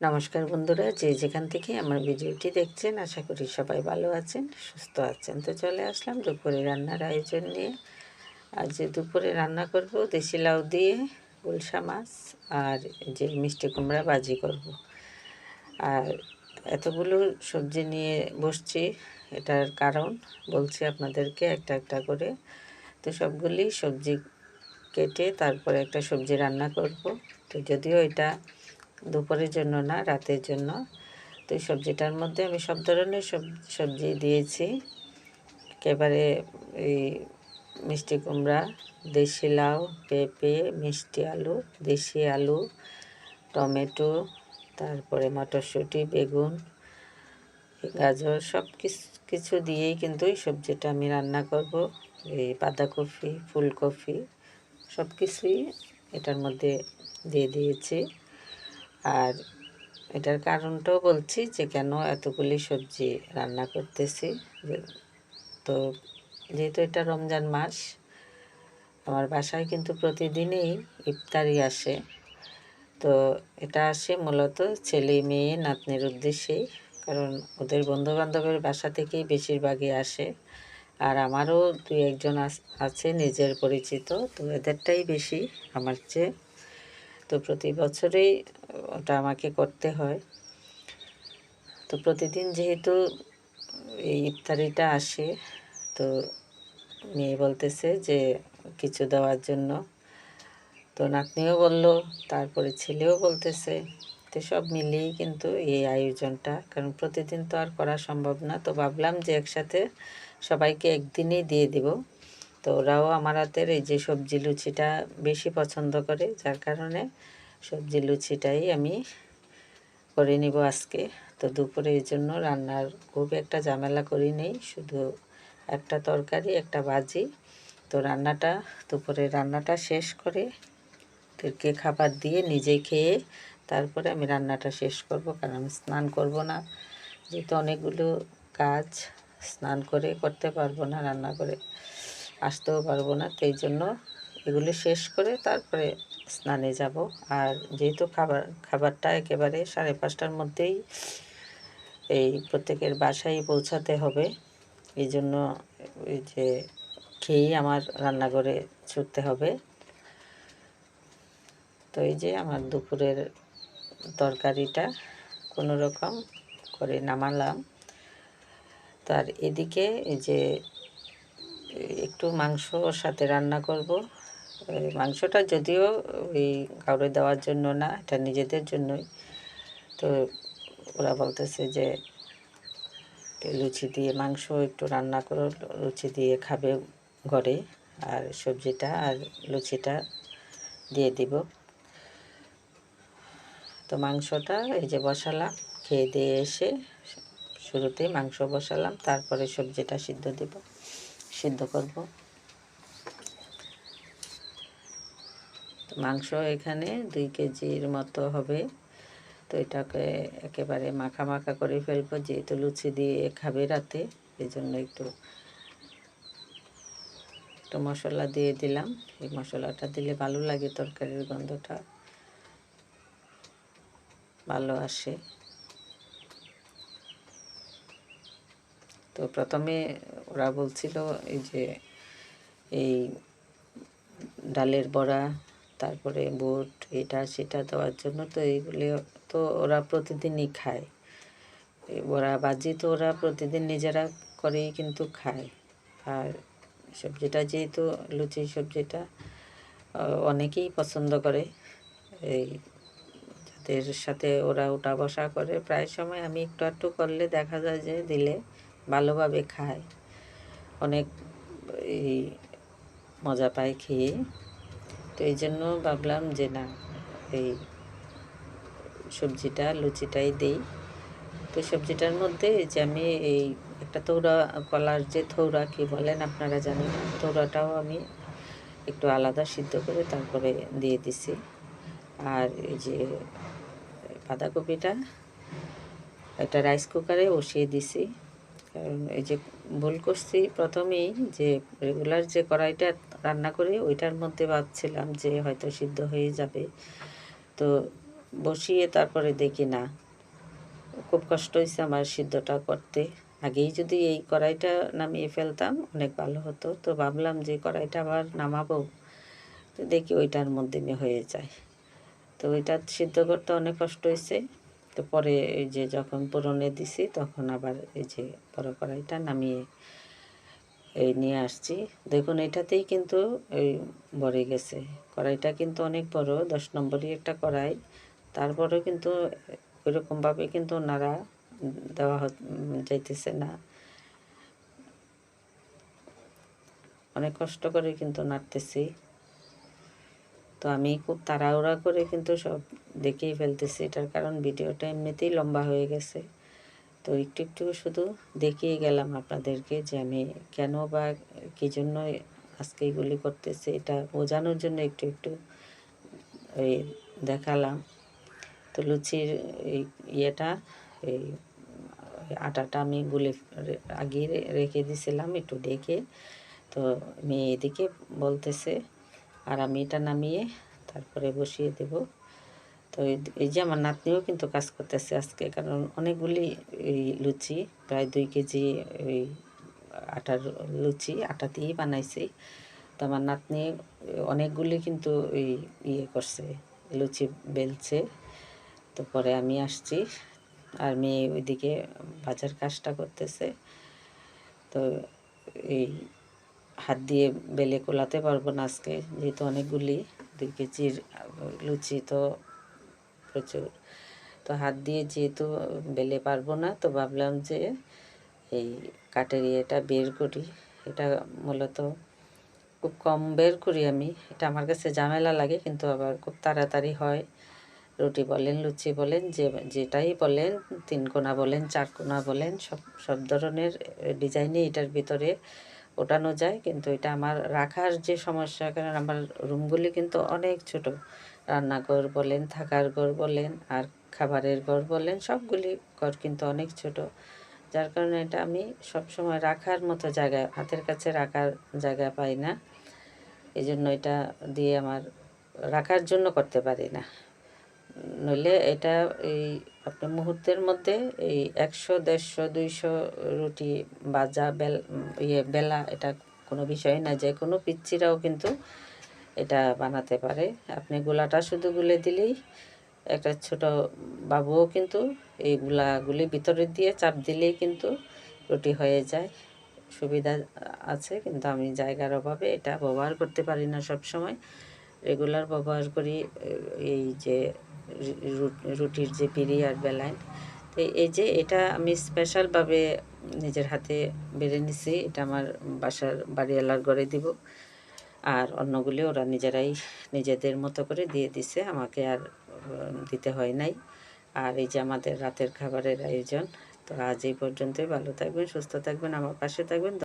নমস্কার বন্ধুরা, যে যেখান থেকে আমার ভিডিওটি দেখছেন, আশা করি সবাই ভালো আছেন, সুস্থ আছেন। তো চলে আসলাম দুপুরে রান্নার আয়োজন নিয়ে। আজ দুপুরে রান্না করব দেশি লাউ দিয়ে গুলশা মাছ আর যে মিষ্টি কুমড়া ভাজি করব। আর এতগুলো সবজি নিয়ে বসছি, এটার কারণ বলছি আপনাদেরকে একটা একটা করে। তো সবগুলি সবজি কেটে তারপরে একটা সবজি রান্না করব। তো যদিও এটা দুপুরের জন্য না, রাতের জন্য। তো এই সবজিটার মধ্যে আমি সব ধরনের সব, সবজি দিয়েছি। একেবারে এই মিষ্টি কুমড়া, দেশি লাউ, পেঁপে, মিষ্টি আলু, দেশি আলু, টমেটো, তারপরে মটরশুঁটি, বেগুন, গাজর, সব কিছু দিয়েই কিন্তু এই সবজিটা আমি রান্না করব। এই বাঁধাকপি, ফুলকপি, সব কিছুই এটার মধ্যে দিয়ে দিয়েছি। আর এটার কারণটাও বলছি যে কেন এতগুলি সবজি রান্না করতেছি তো যেহেতু এটা রমজান মাস, আমার বাসায় কিন্তু প্রতিদিনই ইফতারি আসে। তো এটা আসে মূলত ছেলে, মেয়ে, নাতনির উদ্দেশ্যেই কারণ ওদের বন্ধুবান্ধবের বাসা থেকেই বেশিরভাগই আসে। আর আমারও দুই একজন আছে, নিজের পরিচিত, তো এদেরটাই বেশি আমার চেয়ে তো প্রতি বছরেই ওটা আমাকে করতে হয়। তো প্রতিদিন যেহেতু এই ইফতারিটা আসে, তো মেয়ে বলতেছে যে কিছু দেওয়ার জন্য। তো নাতনিও বলল, তারপরে ছেলেও বলতেছে। তো সব মিলিয়েই কিন্তু এই আয়োজনটা, কারণ প্রতিদিন তো আর করা সম্ভব না। তো ভাবলাম যে একসাথে সবাইকে একদিনেই দিয়ে দিব। তো ওরাও আমার হাতের এই যে সবজি লুচিটা বেশি পছন্দ করে, যার কারণে সবজি লুচিটাই আমি করে নিব আজকে। তো দুপুরে এই জন্য রান্নার খুব একটা ঝামেলা করি নেই, শুধু একটা তরকারি, একটা ভাজি। তো রান্নাটা, দুপুরে রান্নাটা শেষ করে ওদেরকে খাবার দিয়ে নিজে খেয়ে তারপরে আমি রান্নাটা শেষ করব, কারণ আমি স্নান করব না। যেহেতু অনেকগুলো কাজ স্নান করে করতে পারব না রান্না করে। আসতেও পারব না তো জন্য এগুলি শেষ করে তারপরে স্নানে যাব। আর যেহেতু খাবার, খাবারটা একেবারে সাড়ে পাঁচটার মধ্যেই এই প্রত্যেকের বাসায় পৌঁছাতে হবে। এই জন্য এই যে খেয়েই আমার রান্নাঘরে ছুটতে হবে। তো এই যে আমার দুপুরের তরকারিটা কোনো রকম করে নামালাম। তার এদিকে যে একটু মাংস সাথে রান্না করব। মাংসটা যদিও ওই কাউরে দেওয়ার জন্য না, এটা নিজেদের জন্যই। তো ওরা বলতেছে যে, লুচি দিয়ে মাংস একটু রান্না করো, লুচি দিয়ে খাবে ঘরে। আর সবজিটা আর লুচিটা দিয়ে দিব। তো মাংসটা এই যে বসালাম, খেয়ে দিয়ে এসে শুরুতেই মাংস বসালাম, তারপরে সবজিটা সিদ্ধ দিব। সিদ্ধ করব। মাংস এখানে দুই কেজির মতো হবে। তো এটাকে একেবারে মাখা মাখা করে ফেলব, যেহেতু লুচি দিয়ে খাবে রাতে এই জন্য একটু একটু মশলা দিয়ে দিলাম। এই মশলাটা দিলে ভালো লাগে তরকারির গন্ধটা। ভালো আসে। তো প্রথমে ওরা বলছিল, এই যে এই ডালের বড়া, তারপরে বুট, এটা সেটা দেওয়ার জন্য তো এইগুলি তো ওরা প্রতিদিনই খায়। ওরা বাজি তো ওরা প্রতিদিন নিজেরা করেই কিন্তু খায়। আর সবজিটা যেহেতু লুচি সবজিটা অনেকেই পছন্দ করে। এই যাদের সাথে ওরা উঠা বসা করে, প্রায় সময় আমি একটু একটু করলে দেখা যায় যে দিলে ভালোভাবে খায়। অনেক এই মজা পায় খেয়ে। তো এই জন্য ভাবলাম যে না, এই সবজিটা, লুচিটাই দেই। তো সবজিটার মধ্যে যে আমি এই একটা থৌরা কলার যে থৌরা কি বলেন আপনারা জানেন থৌরাটাও আমি একটু আলাদা সিদ্ধ করে তারপরে দিয়ে দিছি। আর এই যে বাঁধাকপিটা, একটা রাইস কুকারে বসিয়ে দিছি। কারণ এই যে ভুল করছি প্রথমেই যে রেগুলার যে কড়াইটা রান্না করি, ওইটার মধ্যে ভাবছিলাম যে হয়তো সিদ্ধ হয়ে যাবে। তো বসিয়ে তারপরে দেখি না। খুব কষ্ট হয়েছে আমার সিদ্ধটা করতে। আগেই যদি এই কড়াইটা নামিয়ে ফেলতাম, অনেক ভালো হতো। তো ভাবলাম যে কড়াইটা আবার নামাবো, তো দেখি ওইটার মধ্যে হয়ে যায়। তো ওইটা সিদ্ধ করতে অনেক কষ্ট হয়েছে তো পরে এই যে যখন পুরনে দিছি, তখন আবার এই যে বড় কড়াইটা নামিয়ে এই নিয়ে আসছি। দেখুন, এটাতেই কিন্তু এই ভরে গেছে। কড়াইটা কিন্তু অনেক বড়, দশ নম্বরই একটা কড়াই। তারপরেও কিন্তু ওইরকমভাবে কিন্তু ওনারা দেওয়া যাইতেছে না। অনেক কষ্ট করে কিন্তু নাড়তেছি। তো আমি খুব তাড়াহুড়া করে কিন্তু সব দেখেই ফেলতেছি। এটার কারণ ভিডিওটা এমনিতেই লম্বা হয়ে গেছে। তো একটু একটু শুধু দেখিয়ে গেলাম আপনাদেরকে যে আমি কেন বা কী জন্য আজকে এগুলি করতেছি, এটা বোঝানোর জন্য একটু একটু ওই দেখালাম। তো লুচির এই ইয়েটা, এই আটাটা আমি গুলে রে- আগে রে- রেখে দিয়েছিলাম একটু ডেকে তো মেয়ে এদিকে বলতেছে আর আমি এটা নামিয়ে তারপরে বসিয়ে দেব। তো এই- এই যে আমার নাতনিও কিন্তু কাজ করতেছে আজকে, কারণ অনেকগুলি এই লুচি, প্রায় দুই কেজি ওই আটার লুচি, আটা দিয়েই বানাইছি। তো আমার নাতনি অনেকগুলি কিন্তু ওই ইয়ে করছে, লুচি বেলছে। তো পরে আমি আসছি আর মেয়ে ওইদিকে বাজার কাজটা করতেছে। তো এই হাত দিয়ে বেলে কোলাতে পারব না আজকে। যেহেতু অনেকগুলি, দুই কেজির লুচি তো প্রচুর। তো হাত দিয়ে যেহেতু বেলে পারব না, তো ভাবলাম যে এই কাঠের ইয়েটা বের করি। এটা মূলত খুব কম বের করি আমি। এটা আমার কাছে ঝামেলা লাগে, কিন্তু আবার খুব তাড়াতাড়ি হয়। রুটি বলেন, লুচি বলেন, যে, যেটাই বলেন, তিন কোনা বলেন, চার কোনা বলেন, সব সব ধরনের ডিজাইনই এটার ভিতরে ওঠানো যায়, কিন্তু এটা আমার রাখার যে সমস্যা, কারণ আমার রুমগুলি কিন্তু অনেক ছোট। রান্নাঘর বলেন, থাকার ঘর বলেন, আর খাবারের ঘর বলেন, সবগুলি ঘর কিন্তু অনেক ছোট। যার কারণে এটা আমি সব সময় রাখার মতো জায়গা, হাতের কাছে রাখার জায়গা পাই না। এই জন্য এটা দিয়ে আমার রাখার জন্য করতে পারি না। নইলে এটা এই আপনার মুহূর্তের মধ্যে এই একশো, দেড়শো, দুইশো রুটি বাজা বেল ইয়ে বেলা, এটা কোনো বিষয় না, যে কোনো পিচ্ছিরাও কিন্তু এটা বানাতে পারে। আপনি গোলাটা শুধু গুলে দিলেই একটা ছোট বাবুও কিন্তু এই গুলাগুলি ভিতরে দিয়ে চাপ দিলেই কিন্তু রুটি হয়ে যায়। সুবিধা আছে, কিন্তু আমি জায়গার অভাবে এটা ব্যবহার করতে পারি না সব সময় রেগুলার ব্যবহার করি, এই যে রুটির যে পিড়ি আর বেলাইন। তো এই যে এটা আমি স্পেশালভাবে নিজের হাতে বেড়ে নিছি, এটা আমার বাসার বাড়িওয়ালার ঘরে দিব। আর অন্যগুলি ওরা নিজেরাই নিজেদের মতো করে দিয়ে দিছে, আমাকে আর দিতে হয় নাই। আর এই যে আমাদের রাতের খাবারের আয়োজন, তো আজ এই পর্যন্তই। ভালো থাকবেন, সুস্থ থাকবেন, আমার পাশে থাকবেন।